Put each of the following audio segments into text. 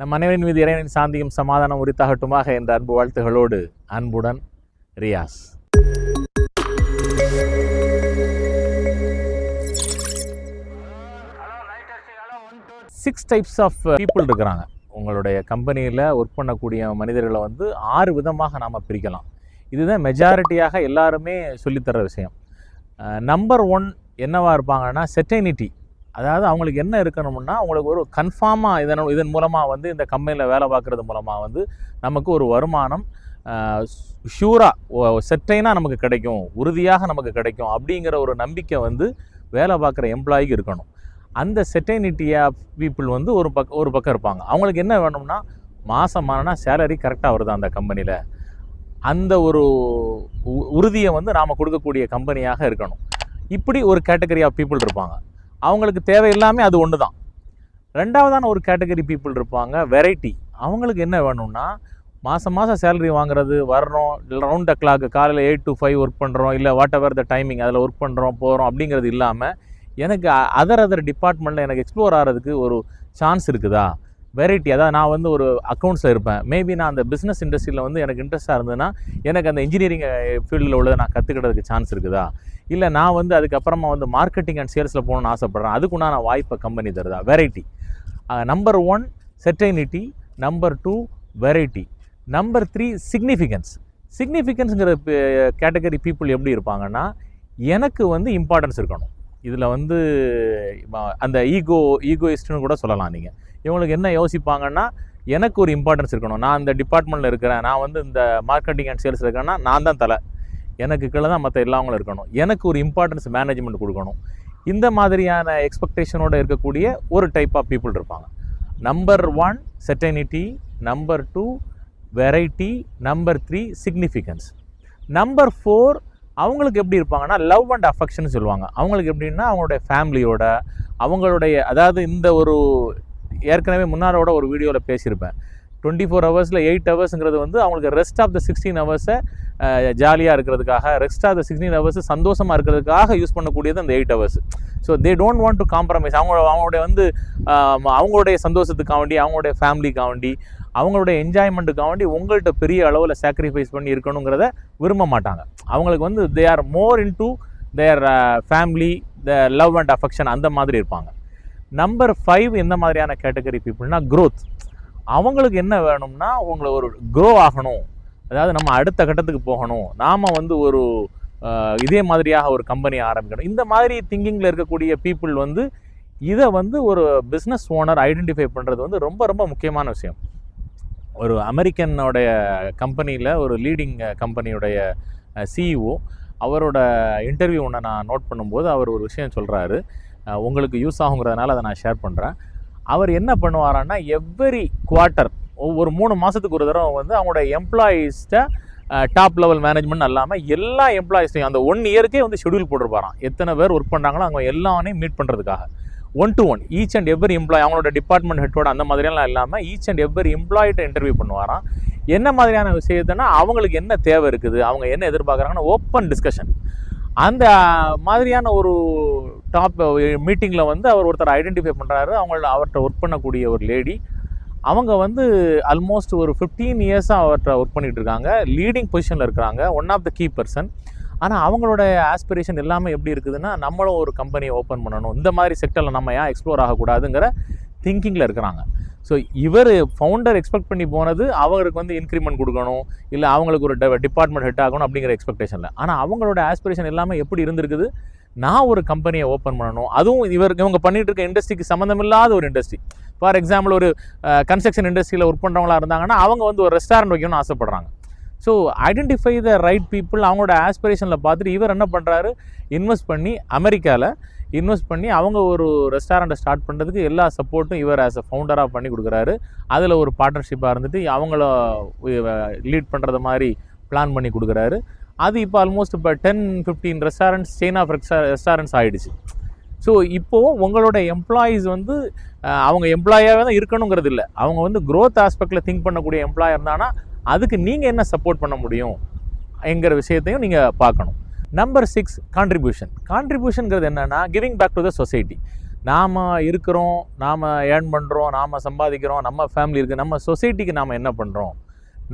நம் அனைவரின் மீது இறைவனின் சாந்தியும் சமாதானம் உரித்தாகட்டுமாக என்ற அன்பு வாழ்த்துகளோடு அன்புடன் Riyaz. Six types of people இருக்கிறாங்க. உங்களுடைய கம்பெனியில் ஒர்க் பண்ணக்கூடிய மனிதர்களை வந்து ஆறு விதமாக நாம் பிரிக்கலாம். இதுதான் மெஜாரிட்டியாக எல்லாருமே சொல்லித்தர விஷயம். நம்பர் ஒன் என்னவாக இருப்பாங்கன்னா செட்டைனிட்டி அதாவது அவங்களுக்கு என்ன இருக்கணும்னா அவங்களுக்கு ஒரு கன்ஃபார்மாக இதன் இதன் மூலமாக வந்து இந்த கம்பெனியில் வேலை பார்க்குறது மூலமாக வந்து நமக்கு ஒரு வருமானம் ஷூராக செட்டைனாக நமக்கு கிடைக்கும் உறுதியாக நமக்கு கிடைக்கும் அப்படிங்கிற ஒரு நம்பிக்கை வந்து வேலை பார்க்குற எம்ப்ளாய்க்கு இருக்கணும். அந்த செட்டைனிட்டியாக பீப்புள் வந்து ஒரு பக் ஒரு பக்கம் இருப்பாங்க. அவங்களுக்கு என்ன வேணும்னா மாதமானா சேலரி கரெக்டாக வருது அந்த கம்பெனியில் அந்த ஒரு உ- உறுதியை வந்து நாம் கொடுக்கக்கூடிய கம்பெனியாக இருக்கணும். இப்படி ஒரு கேட்டகரி ஆஃப் பீப்புள் இருப்பாங்க. அவங்களுக்கு தேவை எல்லாமே அது ஒன்று தான் ரெண்டாவதான ஒரு கேட்டகரி பீப்புள் இருப்பாங்க வெரைட்டி அவங்களுக்கு என்ன வேணும்னா மாதம் மாதம் சேலரி வாங்குறது வர்றோம் ரவுண்ட் த கிளாக் காலையில் எயிட் டு ஃபைவ் ஒர்க் பண்ணுறோம் இல்லை வாட் எவர் த டைமிங் அதில் ஒர்க் பண்ணுறோம் போகிறோம் அப்படிங்கிறது இல்லாமல் எனக்கு அதர் அதர் டிபார்ட்மெண்ட்டில் எனக்கு எக்ஸ்ப்ளோர் ஆகிறதுக்கு ஒரு சான்ஸ் இருக்குதா? வெரைட்டி அதாவது நான் வந்து ஒரு அக்கௌண்ட்ஸில் இருப்பேன். மேபி நான் அந்த பிஸ்னஸ் இண்டஸ்ட்ரியில் வந்து எனக்கு இன்ட்ரெஸ்ட்டாக இருந்ததுன்னா எனக்கு அந்த இன்ஜினியரிங் ஃபீல்டில் eh, உள்ளதை நான் கற்றுக்கிறதுக்கு சான்ஸ் இருக்குதா? இல்லை நான் வந்து அதுக்கப்புறமா வந்து மார்க்கெட்டிங் அண்ட் சேல்ஸில் போகணும்னு ஆசைப்பட்றேன். அதுக்குண்டான வாய்ப்பை company தருதா? Variety number one certainty number two variety number three significance சிக்னிஃபிகன்ஸுங்கிற category people எப்படி இருப்பாங்கன்னா எனக்கு வந்து இம்பார்ட்டன்ஸ் இருக்கணும். இதில் வந்து அந்த ஈகோ ஈகோயிஸ்ட்னு கூட சொல்லலாம் நீங்கள் இவங்களுக்கு என்ன யோசிப்பாங்கன்னா எனக்கு ஒரு இம்பார்ட்டன்ஸ் இருக்கணும். நான் இந்த டிபார்ட்மெண்ட்டில் இருக்கிறேன். நான் வந்து இந்த மார்க்கெட்டிங் அண்ட் சேல்ஸ் இருக்கிறேன்னா நான் தான் தலை. எனக்கு கீழே தான் மற்ற எல்லாவங்களும் இருக்கணும். எனக்கு ஒரு இம்பார்ட்டன்ஸ் மேனேஜ்மெண்ட் கொடுக்கணும். இந்த மாதிரியான எக்ஸ்பெக்டேஷனோடு இருக்கக்கூடிய ஒரு டைப் ஆஃப் பீப்புள் இருப்பாங்க. Number one certainty number two variety number three significance number four அவங்களுக்கு எப்படி இருப்பாங்கன்னா லவ் அண்ட் அஃபெக்ஷன் சொல்லுவாங்க. அவங்களுக்கு எப்படின்னா அவங்களுடைய ஃபேமிலியோட அவங்களுடைய அதாவது இந்த ஒரு ஏற்கனவே முன்னாரோட ஒரு வீடியோவில் பேசியிருப்பேன். டுவெண்ட்டி ஃபோர் ஹவர்ஸில் எயிட் ஹவர்ஸுங்கிறது வந்து அவங்களுக்கு ரெஸ்ட் ஆஃப் த சிக்ஸ்டீன் ஹவர்ஸை ஜாலியாக இருக்கிறதுக்காக rest of the sixteen hours சந்தோஷமாக இருக்கிறதுக்காக யூஸ் பண்ணக்கூடியது அந்த eight hours so they don't want to compromise அவங்க அவங்களுடைய வந்து அவங்களுடைய சந்தோஷத்துக்காக வேண்டி அவங்களுடைய ஃபேமிலிக்காக வேண்டி அவங்களுடைய என்ஜாய்மெண்ட்டுக்காக வேண்டி உங்கள்கிட்ட பெரிய அளவில் சாக்ரிஃபைஸ் பண்ணி இருக்கணுங்கிறத விரும்ப மாட்டாங்க. அவங்களுக்கு வந்து they are more into their family the love and affection அந்த மாதிரி இருப்பாங்க. நம்பர் ஃபைவ் எந்த மாதிரியான கேட்டகரி பீப்புள்னா க்ரோத் அவங்களுக்கு என்ன வேணும்னா உங்களை ஒரு க்ரோ ஆகணும். அதாவது நம்ம அடுத்த கட்டத்துக்கு போகணும். நாம் வந்து ஒரு இதே மாதிரியாக ஒரு கம்பெனி ஆரம்பிக்கணும். இந்த மாதிரி திங்கிங்கில் இருக்கக்கூடிய பீப்புள் வந்து இதை வந்து ஒரு பிஸ்னஸ் ஓனர் ஐடென்டிஃபை பண்ணுறது வந்து ரொம்ப ரொம்ப முக்கியமான விஷயம். ஒரு அமெரிக்கனோடைய கம்பெனியில் ஒரு லீடிங் கம்பெனியுடைய சிஇஓ அவரோட இன்டர்வியூ ஒன்று நான் நோட் பண்ணும்போது அவர் ஒரு விஷயம் சொல்கிறாரு உங்களுக்கு யூஸ் ஆகுங்கிறதுனால அதை நான் ஷேர் பண்ணுறேன் அவர் என்ன பண்ணுவாரான்னா எவ்வரி குவார்ட்டர் ஒவ்வொரு மூணு மாதத்துக்கு ஒரு தடவை வந்து அவங்களோட எம்ப்ளாயீஸ்ட்டை டாப் லெவல் மேனேஜ்மெண்ட் இல்லாமல் எல்லா எம்ப்ளாயீஸ்டையும் அந்த ஒன் இயருக்கே வந்து ஷெடியூல் போட்டிருப்பாராம். எத்தனை பேர் ஒர்க் பண்ணுறாங்களோ அவங்க எல்லாமே மீட் பண்ணுறதுக்காக one to one each and every employee அவங்களோட டிபார்ட்மெண்ட் ஹெட்டோட அந்த மாதிரியெல்லாம் இல்லாமல் ஈச் அண்ட் எவ்ரி எம்ப்ளாயிட்ட இன்டர்வியூ பண்ணுவாராம். என்ன மாதிரியான விஷயத்தனா அவங்களுக்கு என்ன தேவை இருக்குது அவங்க என்ன எதிர்பார்க்குறாங்கன்னு ஓப்பன் டிஸ்கஷன் அந்த மாதிரியான ஒரு டாப் மீட்டிங்கில் வந்து அவர் ஒருத்தர் ஐடென்டிஃபை பண்ணுறாரு அவங்கள அவர்கிட்ட ஒர்க் பண்ணக்கூடிய ஒரு லேடி அவங்க வந்து ஆல்மோஸ்ட் ஒரு ஃபிஃப்டீன் இயர்ஸாக அவர்கிட்ட ஒர்க் பண்ணிகிட்டு இருக்காங்க. லீடிங் பொசிஷனில் இருக்கிறாங்க. One of the key person ஆனால் அவங்களோட ஆஸ்பிரேஷன் எல்லாமே எப்படி இருக்குதுன்னா நம்மளும் ஒரு கம்பெனியை ஓப்பன் பண்ணணும். இந்த மாதிரி செக்டரில் நம்ம ஏன் எக்ஸ்ப்ளோர் ஆகக்கூடாதுங்கிற திங்கிங்கில் இருக்கிறாங்க. ஸோ இவர் ஃபவுண்டர் எக்ஸ்பெக்ட் பண்ணி போனது அவருக்கு வந்து இன்க்ரிமெண்ட் கொடுக்கணும். இல்லை அவங்களுக்கு ஒரு டிபார்ட்மெண்ட் ஹெட் ஆகணும் அப்படிங்கிற எக்ஸ்பெக்டேஷனில் ஆனால் அவங்களோட ஆஸ்பிரேஷன் எல்லாமே எப்படி இருந்திருக்குது? நான் ஒரு கம்பெனியை ஓப்பன் பண்ணணும். அதுவும் இவர் இவங்க பண்ணிகிட்டு இருக்க இண்டஸ்ட்ரிக்கு சம்மந்தமில்லாத ஒரு இண்டஸ்ட்ரி ஃபார் எக்ஸாம்பிள் ஒரு கன்ஸ்ட்ரக்ஷன் இண்டஸ்ட்ரியில் ஒர்க் பண்ணுறவங்களா இருந்தாங்கன்னா அவங்க வந்து ஒரு ரெஸ்டாரண்ட் வைக்கணும்னு ஆசைப்பட்றாங்க. So identify the right people அவங்களோட ஆஸ்பிரேஷனில் பார்த்துட்டு இவர் என்ன பண்ணுறாரு இன்வெஸ்ட் பண்ணி அமெரிக்காவில் இன்வெஸ்ட் பண்ணி அவங்க ஒரு ரெஸ்டாரண்ட்டை ஸ்டார்ட் பண்ணுறதுக்கு எல்லா சப்போர்ட்டும் இவர் ஆஸ் அ ஃபவுண்டராக பண்ணி கொடுக்குறாரு. அதில் ஒரு பார்ட்னர்ஷிப்பாக இருந்துட்டு அவங்கள லீட் பண்ணுறது மாதிரி பிளான் பண்ணி கொடுக்குறாரு. அது இப்போ ஆல்மோஸ்ட் இப்போ ten fifteen restaurants chain of restaurants ஆகிடுச்சு ஸோ இப்போது உங்களோட எம்ப்ளாயீஸ் வந்து அவங்க எம்ப்ளாயாக தான் இருக்கணுங்கிறது இல்லை. அவங்க வந்து க்ரோத் ஆஸ்பெக்டில் திங்க் பண்ணக்கூடிய எம்ப்ளாயர் இருந்தாங்கன்னா அதுக்கு நீங்கள் என்ன சப்போர்ட் பண்ண முடியும்? என்கிற விஷயத்தையும் நீங்கள் பார்க்கணும். நம்பர் சிக்ஸ் கான்ட்ரிபியூஷன் கான்ட்ரிபியூஷனுங்கிறது என்னென்னா giving back to the society நாம் இருக்கிறோம் நாம் ஏர்ன் பண்ணுறோம் நாம் சம்பாதிக்கிறோம் நம்ம ஃபேமிலி இருக்குது நம்ம சொசைட்டிக்கு நாம் என்ன பண்ணுறோம்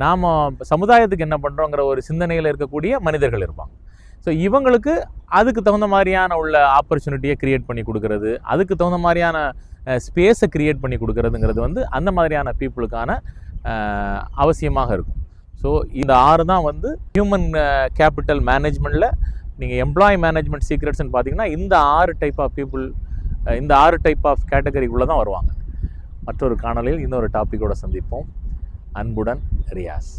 நாம் சமுதாயத்துக்கு என்ன பண்ணுறோங்கிற ஒரு சிந்தனையில் இருக்கக்கூடிய மனிதர்கள் இருப்பாங்க. ஸோ இவங்களுக்கு அதுக்கு தகுந்த மாதிரியான உள்ள ஆப்பர்ச்சுனிட்டியை க்ரியேட் பண்ணி கொடுக்கறது அதுக்கு தகுந்த மாதிரியான ஸ்பேஸை க்ரியேட் பண்ணி கொடுக்கறதுங்கிறது வந்து அந்த மாதிரியான பீப்புளுக்கான அவசியமாக இருக்கும். ஸோ இந்த ஆறு தான் வந்து ஹியூமன் கேபிட்டல் மேனேஜ்மெண்ட்டில் நீங்கள் எம்ப்ளாய் மேனேஜ்மெண்ட் சீக்ரெட்ஸ்னு பார்த்தீங்கன்னா இந்த ஆறு டைப் ஆஃப் பீப்புள் இந்த ஆறு டைப் ஆஃப் கேட்டகரிக்குள்ளே தான் வருவாங்க. மற்றொரு காணொலியில் இன்னொரு டாப்பிக்கோடு சந்திப்போம். அன்புடன் ரியாஸ்.